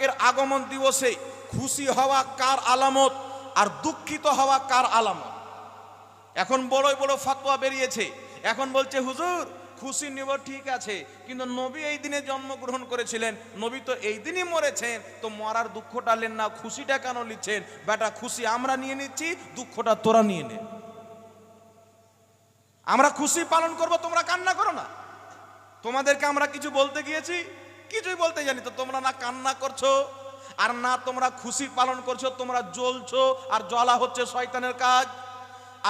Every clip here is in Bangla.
পাকের আগমন দিবসে খুশি হওয়া কার আলামত আর দুঃখিত হওয়া কার আলামত? এখন বড়ই বড় ফতোয়া বেরিয়েছে। এখন বলছে, হুজুর, খুশি নিব ঠিক আছে, কিন্তু নবী এই দিনে জন্মগ্রহণ করেছিলেন, নবী তো এই দিনই মরেছেন, তো মরার দুঃখটা নেন না, খুশিটা কেন নিচ্ছেন? বেটা, খুশি আমরা নিয়ে নিচ্ছি, দুঃখটা তোরা নিয়ে নে। আমরা খুশি পালন করব, তোমরা কান্না করো না। তোমাদেরকে আমরা কিছু বলতে গিয়েছি কিছুই বলতে জানি তো, তোমরা না কান্না করছ, আর না তোমরা খুশি পালন করছ, তোমরা জ্বলছো, আর জ্বলা হচ্ছে শয়তানের কাজ।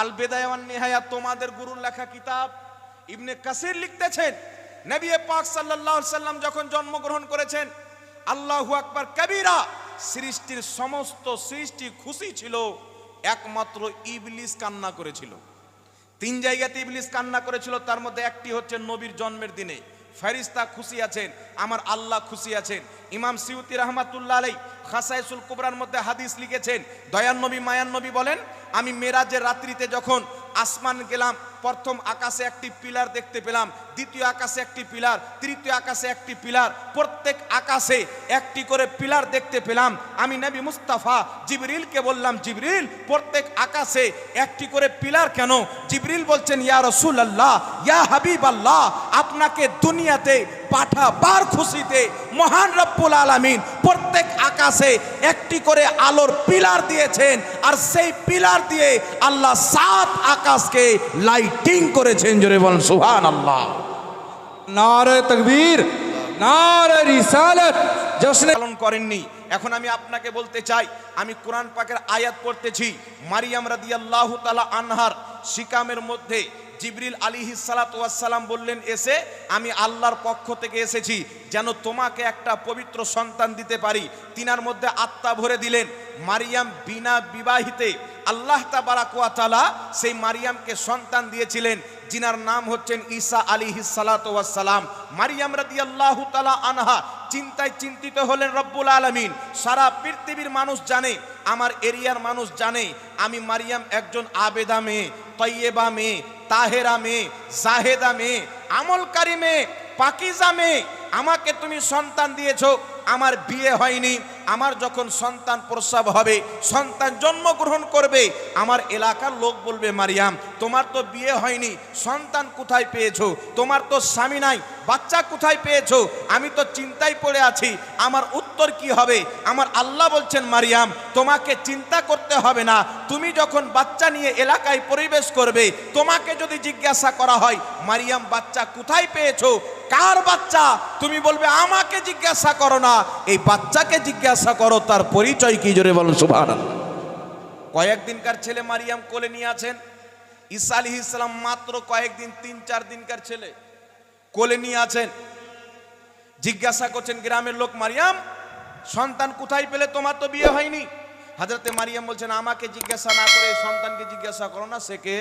আল বেদায়ান নেহায়া, তোমাদের গুরুর লেখা কিতাব ইবনে কাসির লিখতেছেন। নবী পাক আলাইহি সাল্লাম যখন জন্মগ্রহণ করেছেন, আল্লাহু আকবার কবিরা, সৃষ্টির সমস্ত সৃষ্টি খুশি ছিল, একমাত্র ইবলিস কান্না করেছিল। তিন জায়গাতে ইবলিস কান্না করেছিল, তার মধ্যে একটি হচ্ছে নবীর জন্মের দিনে। ফেরিস্তা খুশি আছেন, আমার আল্লাহ খুশি আছেন। ইমাম সিউতি রহমাতুল্লাহ আলাই খাসাইসুল কুবরার মধ্যে হাদিস লিখেছেন দয়ান নবী মায়ান নবী বলেন, আমি মেরাজের রাত্রিতে যখন আসমান গেলাম প্রথম আকাশে একটি পিলার দেখতে পেলাম, দ্বিতীয় আকাশে একটি পিলার, তৃতীয় আকাশে একটি পিলার, প্রত্যেক আকাশে একটি করে পিলার দেখতে পেলাম। আমি নবী মুস্তাফা, জিবরিলকে বললাম, জিবরিল, প্রত্যেক আকাশে একটি করে পিলার কেন? জিবরিল বলছেন, ইয়া রসুল আল্লাহ ইয়া হাবিব আল্লাহ আপনাকে দুনিয়াতে পাঠাবার খুশিতে মহান রব্বুল আলামিন প্রত্যেক আকাশে একটি করে আলোর পিলার দিয়েছেন, আর সেই পিলার দিয়ে আল্লাহ সাত আকাশকে লাইটিং ফাইটিং করেছেন, জোরে বল সুহান আল্লাহ নারে তকবীর, নারে রিসালাত, জশনে পালন করেননি। এখন আমি আপনাকে বলতে চাই, আমি কোরআন পাকের আয়াত পড়তেছি, মারিয়াম রাদিয়াল্লাহু তাআলা আনহার শিকামের মধ্যে জিবরিল আলিহি সালাম বললেন, এসে আমি আল্লাহর পক্ষ থেকে এসেছি যেন তোমাকে একটা পবিত্র সন্তান দিতে পারি। তিনার মধ্যে আত্মা ভরে দিলেন। মারিয়াম বিনা বিবাহিতে আল্লাহ তাবারাকুয়া তাআলা সেই মারিয়ামকে সন্তান দিয়েছিলেন, যিনার নাম হচ্ছেন ঈসা আলিহি সালাম। মারিয়াম রাদিয়াল্লাহু তাআলা আনহা চিন্তায় চিন্তিত হলেন, রব্বুল আলমিন, সারা পৃথিবীর মানুষ জানে, আমার এরিয়ার মানুষ জানে, আমি মারিয়াম একজন আবেদা মেয়ে, তৈয়েবা মেয়ে তাহেরা মেয়ে জাহেদা মেয়ে আমলকারী মেয়ে পাকিজা মেয়ে আমাকে তুমি সন্তান দিয়েছ, আমার বিয়ে হয়নি। আমার যখন সন্তান প্রসব হবে, সন্তান জন্মগ্রহণ করবে, আমার এলাকার লোক বলবে, মারিয়াম, তোমার তো বিয়ে হয়নি, সন্তান কোথায় পেয়েছ? তোমার তো স্বামী নাই, বাচ্চা কোথায় পেয়েছ? আমি তো চিন্তায় পড়ে আছি, আমার উত্তর কি হবে? আমার আল্লাহ বলছেন, মারিয়াম, তোমাকে চিন্তা করতে হবে না। তুমি যখন বাচ্চা নিয়ে এলাকায় পরিবেশ করবে, তোমাকে যদি জিজ্ঞাসা করা হয়, মারিয়াম, বাচ্চা কোথায় পেয়েছ? কার বাচ্চা? তুমি বলবে, আমাকে জিজ্ঞাসা করো না। এই বাচ্চাকে জিজ্ঞাসা করো, তার পরিচয় কি? জোরে বলুন সুভান কয়েকদিনকার ছেলে মারিয়াম কোলে নিয়ে আছেন। ঈসা আলী ইসলাম মাত্র কয়েকদিন, তিন, চার দিনকার ছেলে কোলে নিয়ে আছেন। জিজ্ঞাসা করছেন, গ্রামের লোক মারিয়াম, সন্তান কোথায় পেলে? তোমার তো বিয়ে হয়নি। হাজরতে মারিয়াম বলছেন, আমাকে জিজ্ঞাসা না করে সন্তানকে জিজ্ঞাসা করো না সে কে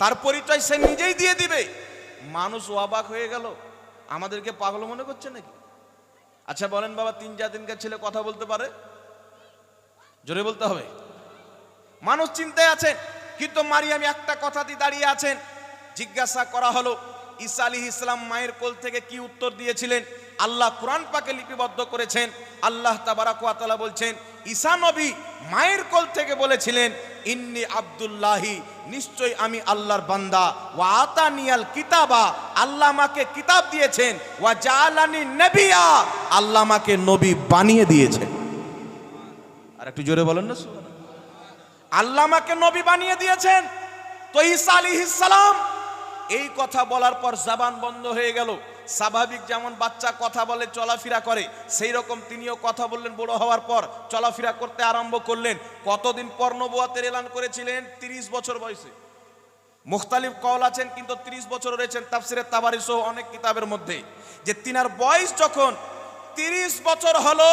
তার পরিচয় সে নিজেই দিয়ে দিবে। মানুষ অবাক হয়ে গেল। আমাদেরকে পাগল মনে করছে নাকি? আচ্ছা বলেন বাবা, তিন চার দিনকার ছেলে কথা বলতে পারে? জোরে বলতে হবে? মানুষ চিন্তায় আছেন, কিন্তু মারিয়াম একটা কথা দিয়ে দাঁড়িয়ে আছেন। জিজ্ঞাসা করা হলো, ঈসা আলী ইসলাম মায়ের কোল থেকে কি উত্তর দিয়েছিলেন? আল্লাহ কোরআন পাকে লিপিবদ্ধ করেছেন। আল্লাহ তাবারাকালা বলছেন, ঈসা নবী মায়ের কোল থেকে বলেছিলেন ইন্নি আব্দুল্লাহি নিশ্চয় আমি আল্লাহর বান্দা। ওয়া আতানিয়াল কিতাবা, আল্লাহ আমাকে কিতাব দিয়েছেন। ওয়া জালানি নবিয়া, আল্লাহ আমাকে নবী বানিয়ে দিয়েছেন। আর একটু জোরে বলেন না। আল্লাহ আমাকে নবী বানিয়ে দিয়েছেন। তো ঈসা আলাইহিস সালাম, এই কথা বলার পর জবান বন্ধ হয়ে গেল। স্বাভাবিক যেমন বাচ্চা কথা বলে, চলাফেরা করে সেই রকম তিনিও কথা বললেন বড় হওয়ার পর, চলাফেরা করতে আরম্ভ করলেন। কতদিন পর নবুয়াতের এলান করেছিলেন? তিরিশ বছর বয়সে। মুখতালিফ কল আছেন, কিন্তু 30 বছর রয়েছেন তাফসিরে তাবারি সহ অনেক কিতাবের মধ্যে। যে তিনার বয়স যখন 30 বছর হলো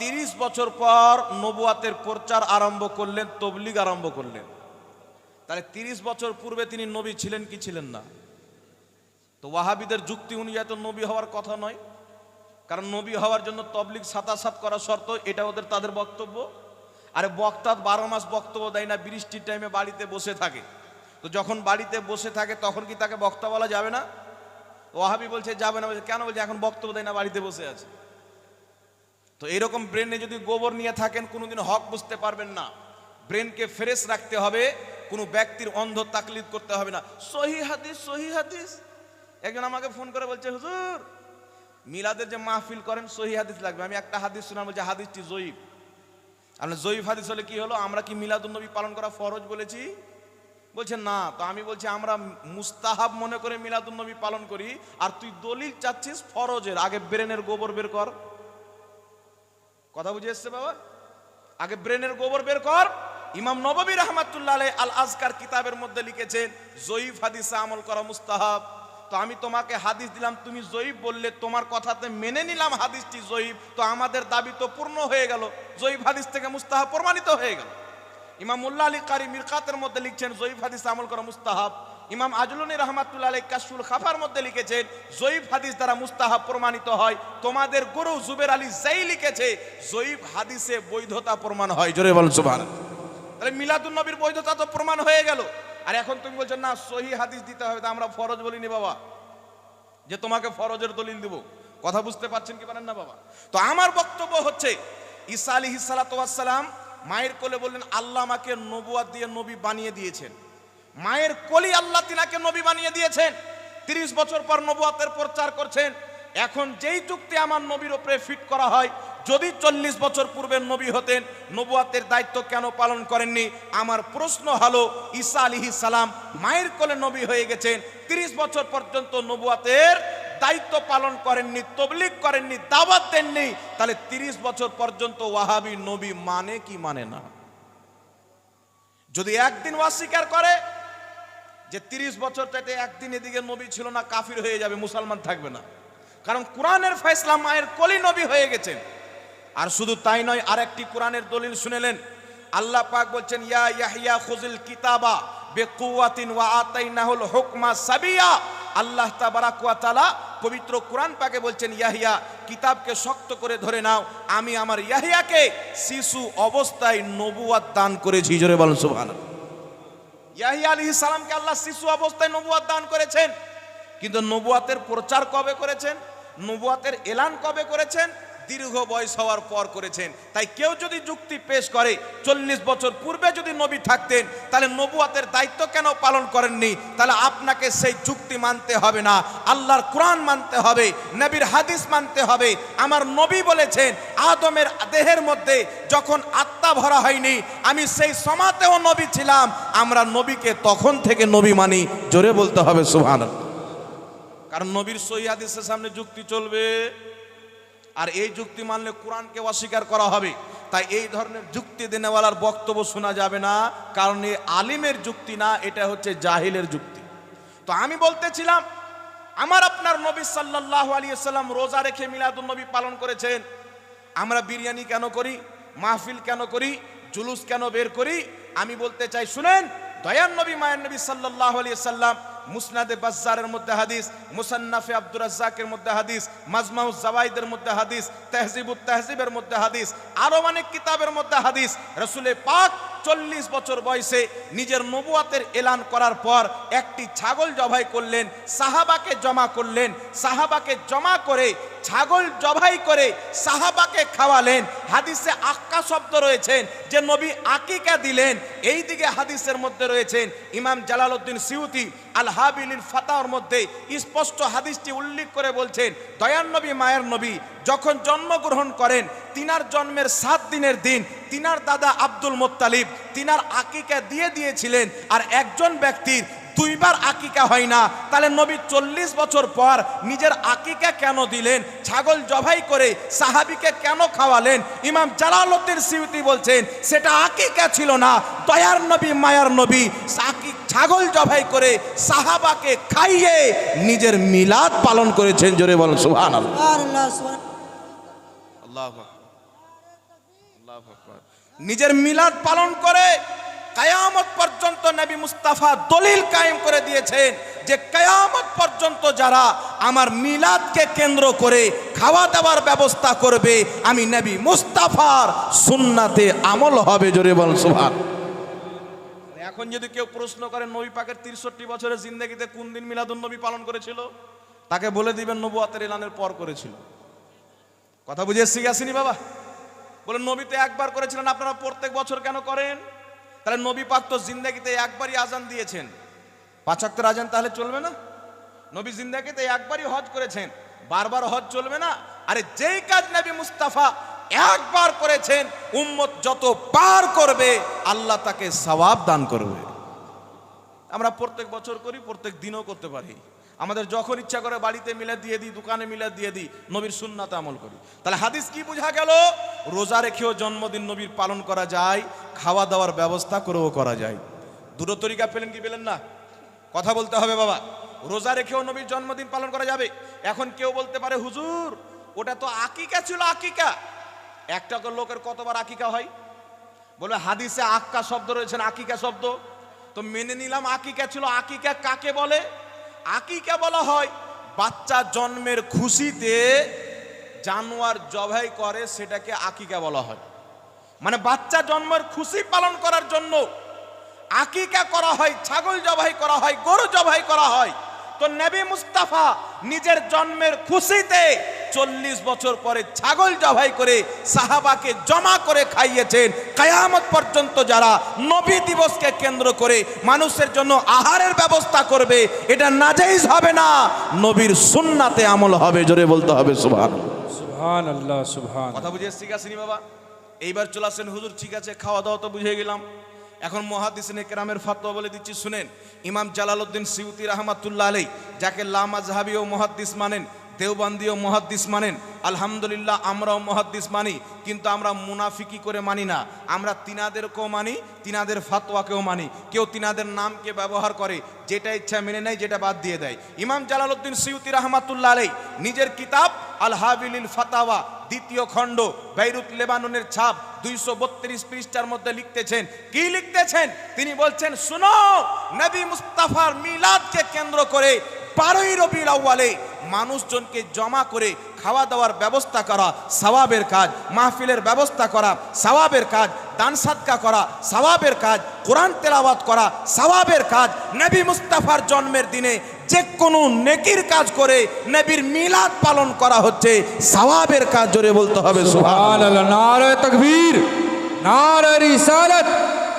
30 বছর পর নবুয়াতের প্রচার আরম্ভ করলেন, তবলিগ আরম্ভ করলেন। তাহলে 30 বছর পূর্বে তিনি নবী ছিলেন কি ছিলেন না? তো ওয়াহাবিদের যুক্তি অনুযায়ী তো নবী হওয়ার কথা নয়। কারণ নবী হওয়ার জন্য তবলিগ সাতাসাত করা শর্ত, এটা ওদের তাদের বক্তব্য। আরে বক্তা বারো মাস বক্তব্য দেয় না, বৃষ্টির টাইমে বাড়িতে বসে থাকে। তো যখন বাড়িতে বসে থাকে, তখন কি তাকে বক্তা বলা যাবে না? ওয়াহাবি বলছে, যাবে না। বলছে, কেন? বলছে, এখন বক্তব্য দেয় না, বাড়িতে বসে আছে। তো এরকম ব্রেনে যদি গোবর নিয়ে থাকেন, কোনোদিন হক বুঝতে পারবেন না। ব্রেনকে ফ্রেশ রাখতে হবে, কোনো ব্যক্তির অন্ধ তাকলিদ করতে হবে না। সহি হাদিস সহি হাদিস। একজন আমাকে ফোন করে বলছে, হুজুর, মিলাদের যে মাহফিল করেন, সহি হাদিস লাগবে। আমি একটা হাদিস শোনাম বলছে, হাদিসটি জয়ীব আপনার জয়ীব হাদিস হলে কি হলো? আমরা কি মিলাদুন্নবী পালন করা ফরজ বলেছি? বলছে, না। তো আমি বলছি, আমরা মুস্তাহাব মনে করে মিলাদুন্নবী পালন করি, আর তুই দলিল চাচ্ছিস ফরজের। আগে ব্রেনের গোবর বের কর। কথা বুঝে এসছে, বাবা? আগে ব্রেনের গোবর বের কর। ইমাম নববী রহমাতুল্লাহ আল আজকার কিতাবের মধ্যে লিখেছেন, জয়ীফ হাদিসে আমল করা মুস্তাহাব। তো আমি তোমাকে হাদিস দিলাম, তুমি জয়ীব বললে, তোমার কথাতে মেনে নিলাম হাদিসটি জয়ীব। তো আমাদের দাবি তো পূর্ণ হয়ে গেল, জয়ীব হাদিস থেকে মুস্তাহাব প্রমাণিত হয়ে গেল। ইমাম মুল্লা আলী কারি মিরকাতের মধ্যে লিখছেন জয়ীফ হাদিস আমল করা মুস্তাহাব। ইমাম আজলুনি রহমাতুল্লাহ আলী কাসুল খাফার মধ্যে লিখেছেন জয়ীফ হাদিস দ্বারা মুস্তাহাব প্রমাণিত হয়। তোমাদের গুরু জুবের আলী জাই লিখেছে জয়ীফ হাদিসে বৈধতা প্রমাণ হয়। জোরে বল সুবহান তাহলে মিলাদুন নবীর বৈধতা তো প্রমাণ হয়ে গেল। আর এখন তুমি বলছো, না, সহি হাদিস দিতে হবে, তা আমরা ফরজ বলিনি বাবা। যে তোমাকে ফরজের দলিল দিব। কথা বুঝতে পারছেন কি পারেন না বাবা? তো আমার বক্তব্য হচ্ছে, ঈসা আলী সালাম মায়ের কোলে বললেন, আল্লাহ আমাকে নবুয়াত দিয়ে নবী বানিয়ে দিয়েছেন। মায়ের কোলি আল্লাহ তিনাকে নবী বানিয়ে দিয়েছেন। তিরিশ বছর পর নবুয়াতের প্রচার করছেন। এখন যেই চুক্তি আমার নবীর ওপরে ফিট করা হয় যদি চল্লিশ বছর পূর্বে নবী হতেন, নবুয়াতের দায়িত্ব কেন পালন করেননি? আমার প্রশ্ন হলো, ঈসা আলিহি সালাম মায়ের কোলে নবী হয়ে গেছেন, তিরিশ বছর পর্যন্ত নবুয়াতের দায়িত্ব পালন করেননি তবলিক করেননি, দাওয়াত দেননি, তাহলে তিরিশ বছর পর্যন্ত ওয়াহাবি নবী মানে কি মানে না? যদি একদিন অস্বীকার করে যে তিরিশ বছর চাইতে একদিন এদিকে নবী ছিল না, কাফির হয়ে যাবে, মুসলমান থাকবে না। কারণ কোরআনের ফয়সলা মায়ের কলি নবী হয়ে গেছেন। আর শুধু তাই নয়, আরেকটি কোরআনের দলিল শুনেলেন। আল্লাহ পাক বলছেন, ইয়া ইয়াহিয়া খুজিল কিতাবা বেকুয়াতিন ওয়া আতাইনাহুল হুকমা সাবিয়া। আল্লাহ তাবারাক ওয়া তাআলা পবিত্র কোরআন পাকে বলছেন ইয়াহিয়া কিতাবকে শক্ত করে ধরে নাও। আমি আমার ইয়াহিয়াকে শিশু অবস্থায় নবুয়াত দান করেছি। জোরে বলেন, সুবহানাল্লাহ। ইয়াহিয়া আলাইহিস সালামকে আল্লাহ শিশু অবস্থায় নবুয়াত দান করেছেন। কিন্তু নবুয়াতের প্রচার কবে করেছেন? নবুয়াতের এলান কবে করেছেন? দীর্ঘ বয়স হওয়ার পর করেছেন। তাই কেউ যদি যুক্তি পেশ করে, চল্লিশ বছর পূর্বে যদি নবী থাকতেন, তাহলে নবুয়াতের দায়িত্ব কেন পালন করেননি? তাহলে আপনাকে সেই যুক্তি মানতে হবে না। আল্লাহর কোরআন মানতে হবে, নবীর হাদিস মানতে হবে। আমার নবী বলেছেন, আদমের দেহের মধ্যে যখন আত্মা ভরা হয়নি, আমি সেই সমাতেও নবী ছিলাম। আমরা নবীকে তখন থেকে নবী মানি। জোরে বলতে হবে সুহান কারণ নবীর হাদিসের সামনে যুক্তি চলবে। আর এই যুক্তি মানলে কোরআনকে অস্বীকার করা হবে। তাই এই ধরনের যুক্তি দেনেওয়ালার বক্তব্য শোনা যাবে না, কারণ এই আলিমের যুক্তি না, এটা হচ্ছে জাহিলের যুক্তি। তো আমি বলতেছিলাম, আমার আপনার নবী সাল্লাহ আলী সাল্লাম রোজা রেখে মিলাদুল নবী পালন করেছেন। আমরা বিরিয়ানি কেন করি? মাহফিল কেন করি? জুলুস কেন বের করি? আমি বলতে চাই, শুনেন দয়ান নবী, মায়ের নবী সাল্লাহ আলী সাল্লাম মুসনাদে বাজ্জারের মধ্যে হাদিস, মুসান্নাফে আব্দুর রাজ্জাকের মধ্যে হাদিস, মাজমাউজ জাওয়াইদের মধ্যে হাদিস, তেহজিবুত তেহজিবের মধ্যে হাদিস, আরও অনেক কিতাবের মধ্যে হাদিস। রসুলে পাক চল্লিশ বছর বয়সে নিজের নবুয়াতের এলান করার পর একটি ছাগল জবাই করলেন, সাহাবাকে জমা করলেন, সাহাবাকে জমা করে, ছাগল জবাই করে সাহাবাকে খাওয়ালেন। হাদিসে আক্কা শব্দ রয়েছেন যে নবী আকিকা দিলেন। এই দিকে হাদিসের মধ্যে রয়েছেন ইমাম জালালউদ্দিন সিউতি, আল হাবিলিন ফাতাওয়ার মধ্যে স্পষ্ট হাদিসটি উল্লেখ করে বলছেন দয়ান নবী, মায়ের নবী, যখন জন্মগ্রহণ করেন, তিনার জন্মের সাত দিনের দিন তিনার দাদা আব্দুল মোত্তালিব তিনার আকিকা দিয়ে দিয়েছিলেন আর একজন ব্যক্তির দুইবার আকিকা হয় না। তাহলে নবী চল্লিশ বছর পর নিজের আকিকা কেন দিলেন? ছাগল জবাই করে সাহাবিকে কেন খাওয়ালেন? ইমাম জালালউদ্দিন সিউতি বলছেন, সেটা আকিকা ছিল না। দয়ার নবী, মায়ার নবী ছাগল জবাই করে সাহাবাকে খাইয়ে নিজের মিলাদ পালন করেছেন জোরে বলেন আল্লাহ নিজের মিলাদ পালন করে কায়ামত পর্যন্ত নবী মুস্তাফা দলিল কায়েম করে দিয়েছেন যে কায়ামত পর্যন্ত যারা আমার মিলাদকে কেন্দ্র করে খাওয়া দাওয়ার ব্যবস্থা করবে আমি নবী মুস্তাফার সুন্নাতে আমল হবে জোরে বল সুভান এখন যদি কেউ প্রশ্ন করে নবী পাকের তিরষট্টি বছরের জিন্দগিতে কোন দিন মিলাদুন নবী পালন করেছিল? তাকে বলে দিবেন, নবুয়াতের এলানের পর করেছিল। কথা বুঝে এসছি আসেনি বাবা? বলে নবী তো একবার করেছিলেন, আপনারা প্রত্যেক বছর কেন করেন? তাহলে নবী পাক তো জিন্দাগিতে একবারই আজান দিয়েছেন। পাঁচাত্তর আজান তাহলে চলবে না? নবী জিন্দাগিতে একবারই হজ করেছেন। বারবার হজ চলবে না? আরে যেই কাজ নবী মুস্তাফা একবার করেছেন, উম্মত যত পার করবে, আল্লাহ তাকে সওয়াব দান করবে। আমরা প্রত্যেক বছর করি, প্রত্যেক দিনও করতে পারি। আমাদের যখন ইচ্ছা করে বাড়িতে মিলে দিয়ে দিই, দোকানে মিলে দিয়ে দিই, নবীর সুন্নাতে আমল করি। তাহলে হাদিস কি বোঝা গেল? রোজা রেখেও জন্মদিন নবীর পালন করা যায়, খাওয়া দাওয়ার ব্যবস্থা করেও করা যায়। দুটো তরিকা পেলেন কি পেলেন না? কথা বলতে হবে বাবা। রোজা রেখেও নবীর জন্মদিন পালন করা যাবে। এখন কেউ বলতে পারে, হুজুর, ওটা তো আকিকা ছিল আকিকা। একটা করে লোকের কতবার আকিকা হয়? বলে হাদিসে আক্কা শব্দ রয়েছে না আকিকা শব্দ? তো মেনে নিলাম আকিকা ছিল, আকিকা কাকে বলে? আকিকা বলা হয় বাচ্চা জন্মের খুশিতে জানোয়ার জবাই করে, সেটাকে আকিকা বলা হয়। মানে বাচ্চা জন্মের খুশি পালন করার জন্য আকিকা করা হয়, ছাগল জবাই করা হয়, গরু জবাই করা হয়। তো নবী মুস্তাফা নিজের জন্মের খুশিতে চল্লিশ বছর পরে ছাগল জবাই করে সাহাবাকে জমা করে খাইয়েছেন। কায়ামত পর্যন্ত যারা নবী দিবসকে কেন্দ্র করে মানুষের জন্য আহারের ব্যবস্থা করবে এটা নাজাইজ হবে না। নবীর সুন্নাতে আমল হবে জোরে বলতে হবে সুভান সুবহান। আল্লাহ সুবহান। কথা বুঝে ঠিক আছে বাবা? এইবার চলে আসেন হুজুর ঠিক আছে খাওয়া দাওয়া তো বুঝে গেলাম। এখন মহাদিসিনে কেরামের ফাতোয়া বলে দিচ্ছি শুনেন। ইমাম জালালউদ্দিন সিউতি রহমাতুল্লাহ আলাই যাকে লামা জাহাবি ও মহাদ্দিস মানেন দেওবান্দি ও মহাদ্দিস মানেন। আলহামদুলিল্লাহ আমরাও মহাদ্দিস মানি, কিন্তু আমরা মুনাফিকি করে মানি না। আমরা তিনাদেরকেও মানি, তিনাদের ফাতোয়াকেও মানি। কেউ তিনাদের নামকে ব্যবহার করে, যেটা ইচ্ছা মেনে নেয়, যেটা বাদ দিয়ে দেয়। ইমাম জালালউদ্দিন সিউতি রহমাতুল্লাহ আলাই নিজের কিতাব আল হাবিলিল ফাতাওয়া, দ্বিতীয় খণ্ড, বেইরুত লেবাননের ছাপ, দুইশো বত্রিশ পৃষ্ঠার মধ্যে লিখতেছেন। কি লিখতেছেন? তিনি বলছেন, শুনো, নবী মুস্তাফার মিলাদকে কেন্দ্র করে বারোই রবির আউ্বালে মানুষজনকে জমা করে খাওয়া দাওয়ার ব্যবস্থা করা, সওয়াবের কাজ, মাহফিলের ব্যবস্থা করা, সওয়াবের কাজ, দান সাদকা করা, সওয়াবের কাজ, কোরআন তেলাওয়াত করা, সওয়াবের কাজ, নবী মুস্তাফার জন্মের দিনে যে কোনো নেকির কাজ করে নবীর মিলাদ পালন করা হচ্ছে, সওয়াবের কাজ জোরে বলতে হবে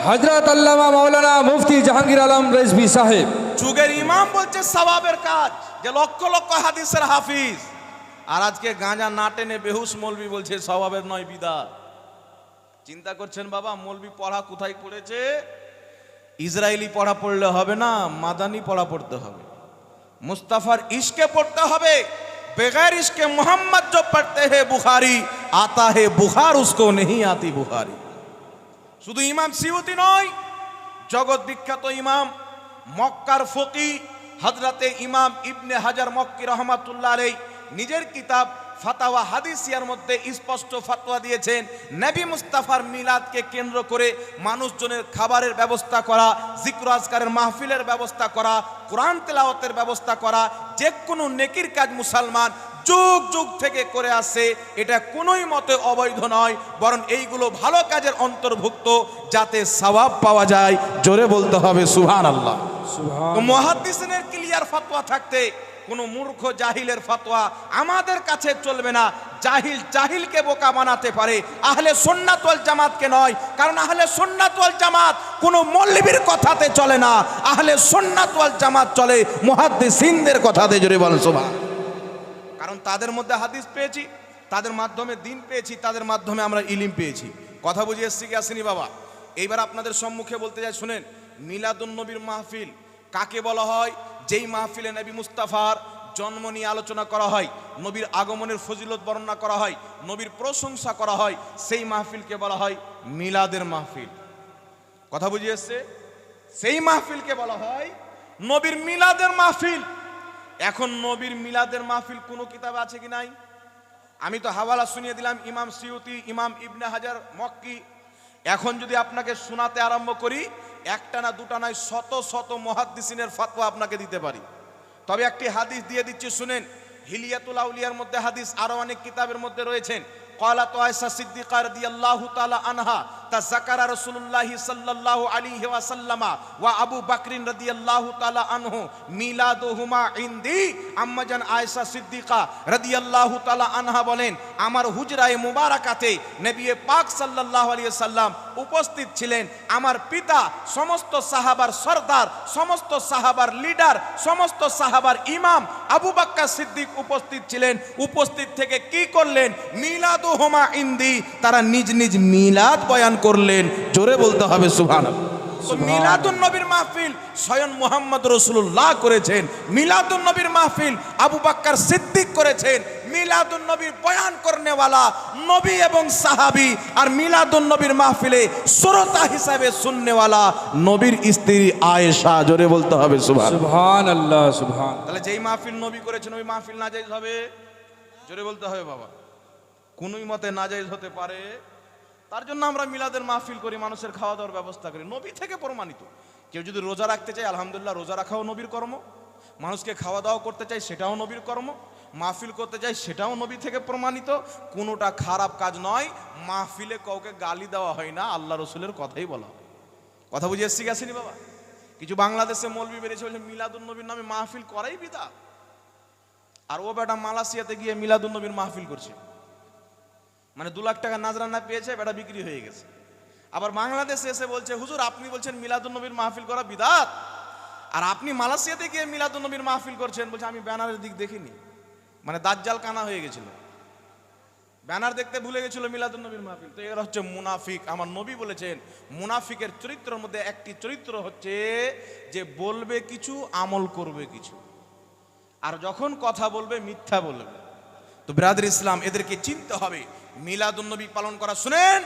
হযরত আল্লামা মাওলানা মুফতি জাহাঙ্গীর আলম রেজভি সাহেব। যুগের ইমাম বলছে সবাবের কাজ, যে লক্ষ লক্ষ হাদিসের হাফিজ। আর আজকে গাঁজা না টেনে বেহুস মলবি বলছে স্বভাবের নয় বিদা চিন্তা করছেন বাবা, মলবি পড়া কোথায় পড়েছে? ইসরায়েলি পড়া পড়লে হবে না, মাদানি পড়া পড়তে হবে। মুস্তাফার ইশকে পড়তে হবে, বেগার ইশকে মোহাম্মদ যে পড়তে হে বুখারি, আতা হে বুখার, উস্কো নেহি আতি বুখারি। শুধু ইমাম সিউতি নয়, জগৎ বিখ্যাত ইমাম মক্কার ফকি হজরতে ইমাম ইবনে হাজার মক্কি রহমাতুল্লাহ আলাই নিজের কিতাব ফাতাওয়া হাদিসিয়ার মধ্যে স্পষ্ট ফাতোয়া দিয়েছেন, নবী মুস্তাফার মিলাদকে কেন্দ্র করে মানুষজনের খাবারের ব্যবস্থা করা জিক্র আজকারের মাহফিলের ব্যবস্থা করা, কোরআন তেলাওয়াতের ব্যবস্থা করা যে কোনো নেকির কাজ মুসলমান যুগ যুগ থেকে করে আসছে এটা কোনোই মতে অবৈধ নয় বরং এইগুলো ভালো কাজের অন্তর্ভুক্ত যাতে সওয়াব পাওয়া যায়। জোরে বলতে হবে সুহান আল্লাহ মহাদিসের ক্লিয়ার ফতোয়া থাকতে কোনো মূর্খ জাহিলের ফতোয়া আমাদের কাছে চলবে না। জাহিল জাহিলকে বোকা বানাতে পারে আহলে সুন্নাত ওয়াল জামাতকে নয় কারণ আহলে সুন্নাত ওয়াল জামাত কোনো মৌলবীর কথাতে চলে না। আহলে সুন্নাত ওয়াল জামাত চলে মুহাদ্দিসিনদের কথাতে জোরে বলেন সুবহান। কারণ তাদের মধ্যে হাদিস পেয়েছি, তাদের মাধ্যমে দিন পেয়েছি, তাদের মাধ্যমে আমরা ইলিম পেয়েছি। কথা বুঝে এসছি কি আসেনি বাবা? এইবার আপনাদের সম্মুখে বলতে যাই শুনেন, মিলাদুন নবীর মাহফিল কাকে বলা হয়? যেই মাহফিলে নবী মুস্তাফার জন্ম নিয়ে আলোচনা করা হয়, নবীর আগমনের ফজিলত বর্ণনা করা হয়, নবীর প্রশংসা করা হয়, সেই মাহফিলকে বলা হয় মিলাদের মাহফিল। কথা বুঝে এসছে? সেই মাহফিলকে বলা হয় নবীর মিলাদের মাহফিল। এখন নবীর মিলাদের মাহফিল কোনো কিতাব আছে কি নাই? আমি তো হাওয়ালা শুনিয়ে দিলাম, ইমাম সিউতি, ইমাম ইবনে হাজার, মক্কি। এখন যদি আপনাকে শোনাতে আরম্ভ করি, একটা না দুটা নয়, শত শত মহাদ্দিসিনের ফাতোয়া আপনাকে দিতে পারি। তবে একটি হাদিস দিয়ে দিচ্ছি, শুনেন। হিলিয়াতুল আউলিয়ার মধ্যে হাদিস আরও অনেক কিতাবের মধ্যে রয়েছেন। কয়লা তো আয়সা সিদ্দিকার দিয়ে আল্লাহ তালা আনহা হাত্তা জাকারা রসুল্লাহ সাল্লাল্লাহু আলাইহি ওয়াসাল্লামা ওয়া আবু বাকরিন বকরিন রাদিয়াল্লাহু তাআলা আনহু মিলাদুহুমা ইন্দি। আম্মাজান আয়েশা সিদ্দিকা রাদিয়াল্লাহু তালা আনহা বলেন, আমার হুজরায়ে মুবারাকাতে নেবিয়ে পাক সাল্লাল্লাহু আলাইহি সাল্লাম উপস্থিত ছিলেন। আমার পিতা সমস্ত সাহাবার সর্দার, সমস্ত সাহাবার লিডার, সমস্ত সাহাবার ইমাম আবু বাক্কা সিদ্দিক উপস্থিত ছিলেন। উপস্থিত থেকে কি করলেন? মিলাদুহুমা ইন্দি। তারা নিজ নিজ মিলাদ বয়ান করলেন জোরে বলতে হবে সুভান মিলাদুন নবীর মাহফিল স্বয়ং মোহাম্মদ রসুল্লাহ করেছেন মিলাদুন নবীর মাহফিল আবু বাক্কার সিদ্দিক করেছেন মিলাদুন নবীর বয়ান করনেওয়ালা নবী এবং সাহাবি আর মিলাদুন নবীর মাহফিলে শ্রোতা হিসাবে শুননেওয়ালা নবীর স্ত্রী আয়েশা জোরে বলতে হবে সুভান সুবহান আল্লাহ সুবহান। তাহলে যেই মাহফিল নবী করেছেন ওই মাহফিল নাজাইজ হবে? জোরে বলতে হবে বাবা। কোনোই মতে নাজাইজ হতে পারে। তার জন্য আমরা মিলাদের মাহফিল করি, মানুষের খাওয়া দাওয়ার ব্যবস্থা করি। নবী থেকে প্রমাণিত। কেউ যদি রোজা রাখতে চায়, আলহামদুলিল্লাহ, রোজা রাখাও নবীর কর্ম। মানুষকে খাওয়া দাওয়া করতে চাই সেটাও নবীর কর্ম। মাহফিল করতে চাই সেটাও নবী থেকে প্রমাণিত। কোনোটা খারাপ কাজ নয়, মাহফিলে কাউকে গালি দেওয়া হয় না, আল্লাহ রসুলের কথাই বলা কথা বুঝে এসছি গেছিনি বাবা? কিছু বাংলাদেশে মৌলবি বেরিয়েছে, বলছে, মিলাদুন নবীর নামে মাহফিল করাই বিদা আর ও বেটা মালয়েশিয়াতে গিয়ে মিলাদুন নবীর মাহফিল করছে। মানে দু লাখ টাকা নাজরানা পেয়েছে, বেটা বিক্রি হয়ে গেছে। আবার বাংলাদেশে এসে বলছে, হুজুর, আপনি বলছেন মিলাদুন নবীর মাহফিল করা বিদাত। আর আপনি মালয়েশিয়াতে গিয়ে মিলাদুন নবীর মাহফিল করছেন বলছে, আমি ব্যানারের দিক দেখিনি। মানে দাজ্জাল কানা হয়ে গেছিল। ব্যানার দেখতে ভুলে গেছিল মিলাদুন নবীর মাহফিল। তো এরা হচ্ছে মুনাফিক। আমার নবী বলেছেন, মুনাফিকের চরিত্রের মধ্যে একটি চরিত্র হচ্ছে যে বলবে কিছু, আমল করবে কিছু। আর যখন কথা বলবে, মিথ্যা বলবে। তো ব্রাদার ইসলাম এদেরকে চিনতে হবে। মিলাদুন্নবী পালন করা, শুনেন?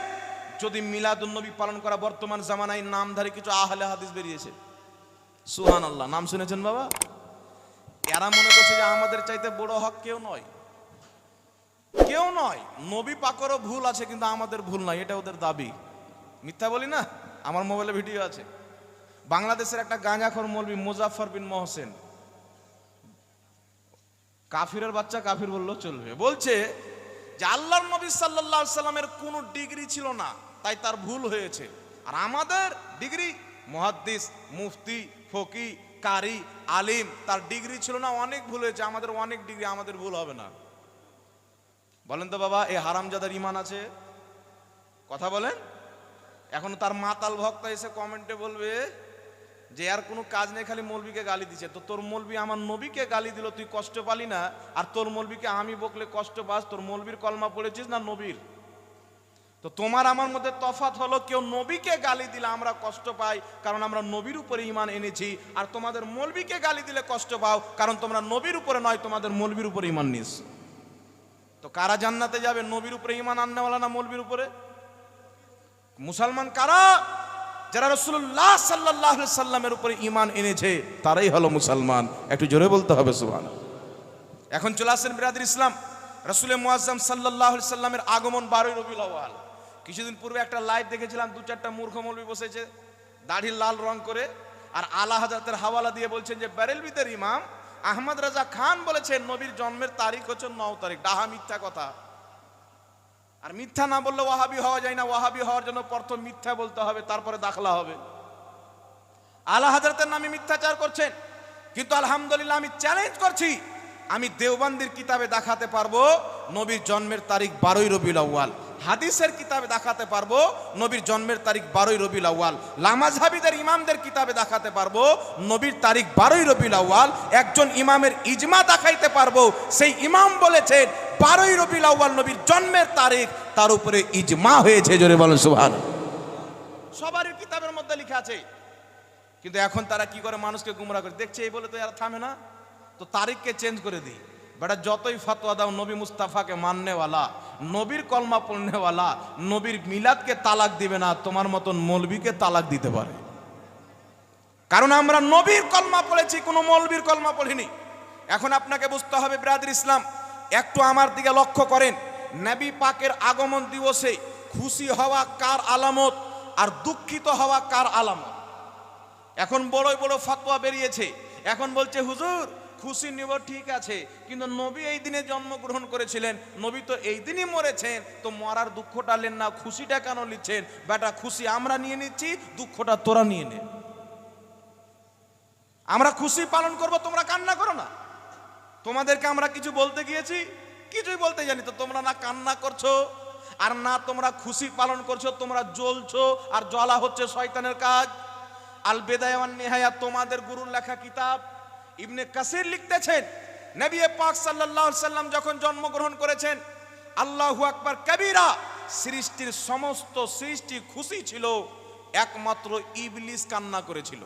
যদি মিলাদুন্নবী পালন করা বর্তমান জামানায় নামধারী কিছু আহলে হাদিস বেরিয়েছে। সুহান আল্লাহ নাম শুনেছেন বাবা? এরা মনে করছে যে আমাদের চাইতে বড় হক কেউ নয়। কেউ নয়। নবী পাকরও ভুল আছে, কিন্তু আমাদের ভুল নাই এটা ওদের দাবি। মিথ্যা বলি না? আমার মোবাইলে ভিডিও আছে। বাংলাদেশের একটা গাঁজাখর মৌলবী মুজাফর বিন মহসেন কাফিরের বাচ্চা কাফির বললেও চলবে। বলছে যে আল্লাহর নবী সাল্লামের কোনো ডিগ্রি ছিল না, তাই তার ভুল হয়েছে। আর আমাদের ডিগ্রি মুহাদ্দিস, মুফতি, ফকি, কারি, আলিম, তার ডিগ্রি ছিল না, অনেক ভুল হয়েছে। আমাদের অনেক ডিগ্রি আমাদের ভুল হবে না। বলেন তো বাবা, এই হারামজাদার ইমান আছে? কথা বলেন। এখন তার মাতাল ভক্ত এসে কমেন্টে বলবে যে আর কোনো কাজ নেই, খালি মৌলবীকে গালি দিচ্ছে তো তোর মৌলবী আমার নবীকে গালি দিল, তুই কষ্ট পালি না? আর তোর মৌলবীকে আমি বকলে কষ্ট পাস, তোর মৌলবীর কলমা পড়েছিস না নবীর? তো তোমার আমার মধ্যে তফাত হলো, কেউ নবীকে গালি দিলে আমরা কষ্ট পাই, কারণ আমরা নবীর উপরে ইমান এনেছি। আর তোমাদের মৌলবীকে গালি দিলে কষ্ট পাও, কারণ তোমরা নবীর উপরে নয়, তোমাদের মৌলবীর উপরে ইমান নিস। তো কারা জান্নাতে যাবে নবীর উপরে ইমান আননেওয়ালা না মৌলবীর উপরে? মুসলমান কারা? যারা রসুল্লাহ সাল্লাহ সাল্লামের উপরে ইমান এনেছে, তারাই হলো মুসলমান। একটু জোরে বলতে হবে সুবান এখন চলে আসেন বিরাদের ইসলাম। রসুল মুআজ্জাম সাল্লাহ সাল্লামের আগমন বারোই রবিউল আওয়াল কিছুদিন পূর্বে একটা লাইভ দেখেছিলাম, দু চারটা মূর্খ মৌলবি বসেছে, দাড়ি লাল রং করে, আর আলা হাজাতের হাওয়ালা দিয়ে বলছেন যে ব্যারেলবিদের ইমাম আহমদ রাজা খান বলেছেন, নবীর জন্মের তারিখ হচ্ছে ন তারিখ, ডাহা মিথ্যা কথা। আর মিথ্যা না বললে ওয়াহাবি হওয়া যায় না। ওয়াহাবি হওয়ার জন্য প্রথম মিথ্যা বলতে হবে, তারপরে দাখলা হবে। আলা হাজরতের নামে মিথ্যাচার করছেন। কিন্তু আলহামদুলিল্লাহ আমি চ্যালেঞ্জ করছি, আমি দেওবান্দির কিতাবে দেখাতে পারব নবীর জন্মের তারিখ বারোই রবিউল আউয়াল। হাদিসের কিতাবে দেখাতে পারব নবীর জন্মের তারিখ বারোই রবিউল আউয়াল। লামাজহাবিদের ইমামদের কিতাবে দেখাতে পারব নবীর তারিখ বারোই রবিউল আউয়াল। একজন ইমামের ইজমা দেখাইতে পারব, সেই ইমাম বলেছেন বারোই রবিউল আউয়াল নবীর জন্মের তারিখ, তার উপরে ইজমা হয়েছে, জোরে বলেন সুবহান সবারই কিতাবের মধ্যে লিখা আছে। কিন্তু এখন তারা কি করে মানুষকে গুমরা করে? দেখছে এই বলে তো এরা থামে না। তো তারিখকে চেঞ্জ করে দিই। বেটা, যতই ফতোয়া দাও, নবী মুস্তাফাকে মাননেওয়ালা, নবীর কলমা পড়নেওয়ালা, নবীর মিলাদকে তালাক দিবে না, তোমার মতন মৌলবীকে তালাক দিতে পারে। কারণ আমরা নবীর কলমা পড়েছি, কোনো মৌলবীর কলমা পড়িনি। এখন আপনাকে বুঝতে হবে, ব্রাদের ইসলাম একটু আমার দিকে লক্ষ্য করেন। নবী পাকের আগমন দিবসে খুশি হওয়া কার আলামত আর দুঃখিত হওয়া কার আলামত? এখন বড়ই বড় ফতোয়া বেরিয়েছে। এখন বলছে, হুজুর, খুশি নিব, ঠিক আছে। কিন্তু নবী এই দিনে জন্মগ্রহণ করেছিলেন। নবী তো এই দিনই মরেছেন। তো মরার দুঃখটা নেন না, খুশিটা কেন নিচ্ছেন? বেটা, খুশি আমরা নিয়ে নিচ্ছি, দুঃখটা তোরা নিয়ে নে। আমরা খুশি পালন করব, তোমরা কান্না করো না। তোমাদেরকে আমরা কিছু বলতে গিয়েছি? কিছুই বলতে জানি তো, তোমরা না কান্না করছ? আর না তোমরা খুশি পালন করছ, তোমরা জ্বলছো, আর জ্বলা হচ্ছে শয়তানের কাজ? আল বেদায়ান নেহায়া, তোমাদের গুরুর লেখা কিতাব ইবনে কাসির লিখতেছেন। নবী পাক সাল্লাল্লাহু সাল্লাম যখন জন্মগ্রহণ করেছেন, আল্লাহু আকবার কবিরা সৃষ্টির সমস্ত সৃষ্টি খুশি ছিল, একমাত্র ইবলিস কান্না করেছিল।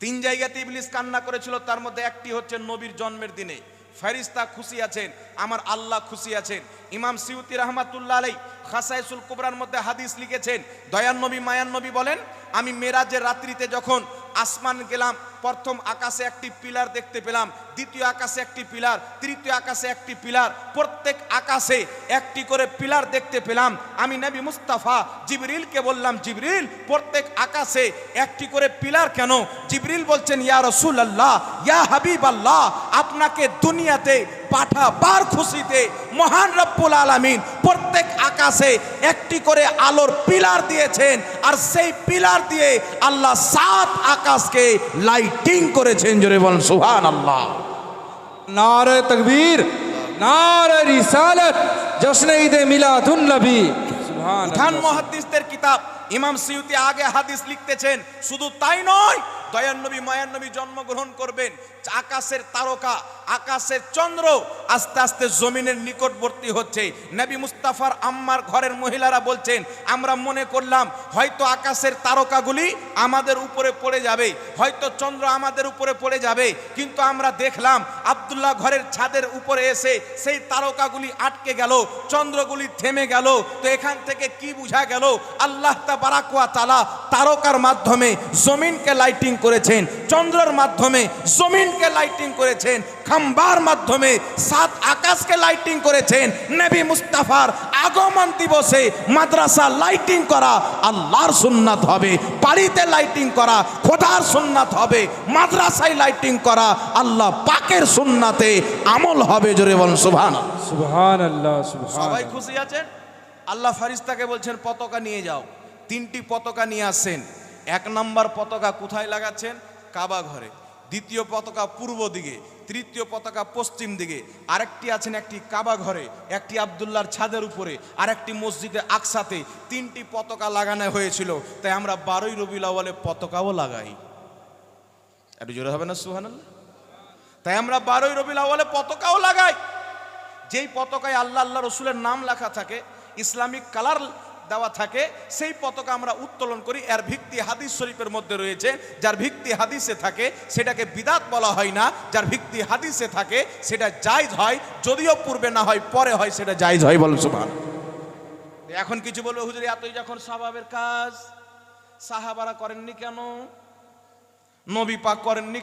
তিন জায়গাতে ইবলিস কান্না করেছিল, তার মধ্যে একটি হচ্ছে নবীর জন্মের দিনে। ফেরিস্তা খুশি আছেন, আমার আল্লাহ খুশি আছেন। ইমাম সিউতি রহমাতুল্লাহ আলাই খাসাইসুল কুবরার মধ্যে হাদিস লিখেছেন দয়ান নবী মায়ান নবী বলেন আমি মেরাজের রাত্রিতে যখন আসমান গেলাম, প্রথম আকাশে একটি পিলার দেখতে পেলাম, দ্বিতীয় আকাশে একটি পিলার, তৃতীয় আকাশে একটি পিলার, প্রত্যেক আকাশে একটি করে পিলার দেখতে পেলাম। আমি নবী মুস্তাফা জিবরিলকে বললাম, জিবরিল, প্রত্যেক আকাশে একটি করে পিলার কেন? জিবরিল বলছেন, ইয়া রসুল আল্লাহ ইয়া হাবিব আল্লাহ আপনাকে দুনিয়াতে পাঠা বার খুশিতে মহান রব্বুল আলমিন প্রত্যেক আকাশে একটি করে আলোর পিলার দিয়েছেন আর সেই পিলার দিয়ে আল্লাহ সাত আকাশকে লাইটিং করেছেন। জোরে বলেন সুহান আল্লাহ নারে তকবীর নারে রিসালত জশনে ঈদে মিলাদুন নবী। খান মুহাদ্দিসদের কিতাব ইমাম সিউতি আগে হাদিস লিখতেছেন শুধু তাই নয় দয়ান নবী মায়ান নবী জন্মগ্রহণ করবেন। আকাশের তারকা, আকাশের চন্দ্র আস্তে আস্তে জমিনের নিকটবর্তী হচ্ছে। নবী মুস্তাফার আম্মার ঘরের মহিলারা বলছেন, আমরা মনে করলাম হয়তো আকাশের তারকাগুলি আমাদের উপরে পড়ে যাবে, হয়তো চন্দ্র আমাদের উপরে পড়ে যাবে, কিন্তু আমরা দেখলাম আব্দুল্লাহ ঘরের ছাদের উপরে এসে সেই তারকাগুলি আটকে গেল, চন্দ্রগুলি থেমে গেল। তো এখান থেকে কি বোঝা গেল? আল্লাহ তা বারাকুয়া তালা তারকার মাধ্যমে জমিনকে লাইটিং করেছেন। চন্দ্রর মাধ্যমে জমিনকে লাইটিং করেছেন খাম্বার মাধ্যমে সাত আকাশকে লাইটিং করেছেন। নেবি মুস্তাফার আগমন দিবসে মাদ্রাসা লাইটিং করা আল্লাহর সুন্নাত হবে বাড়িতে লাইটিং করা খোদার সুন্নাত হবে মাদ্রাসায় লাইটিং করা আল্লাহ পাকের সুন্নাতে আমল হবে জোরে বল সুভান আল্লাহ সবাই খুশি আছেন? আল্লাহ ফারিস্তাকে বলছেন পতাকা নিয়ে যাও। তিনটি পতাকা নিয়ে আসেন এক নম্বর পতাকা কোথায় লাগাচ্ছেন? কাবা ঘরে, দ্বিতীয় পতাকা পূর্ব দিকে, তৃতীয় পতাকা পশ্চিম দিকে, আরেকটি আছেন একটি কাবা ঘরে, একটি আবদুল্লার ছাদের উপরে, আরেকটি মসজিদে আকসাতে তিনটি পতাকা লাগানো হয়েছিল। তাই আমরা বারোই রবিউল আউয়ালে পতাকাও লাগাই। একটু জোরে হবে না সুহানাল্লাহ তাই আমরা বারোই রবিউল আউয়ালে পতাকাও লাগাই। যেই পতাকায় আল্লাহ আল্লাহ রসুলের নাম লেখা থাকে, ইসলামিক কালার দেওয়া থাকে, সেই পতাকা আমরা উত্তোলন করি। এর ভিত্তি হাদিস শরীফের মধ্যে রয়েছে, যার ভিত্তি হাদিসে থাকে, সেটাকে বিদাত বলা হয় না। যার ভিত্তি হাদিসে থাকে, সেটা জায়জ হয়, যদিও পূর্বে না হয়, পরে হয়, সেটা জায়জ হয় বল সুমান এখন কিছু বলবে, হুজুর, এতই যখন স্বভাবের কাজ, সাহাবারা করেননি কেন? নবী পাক করেননি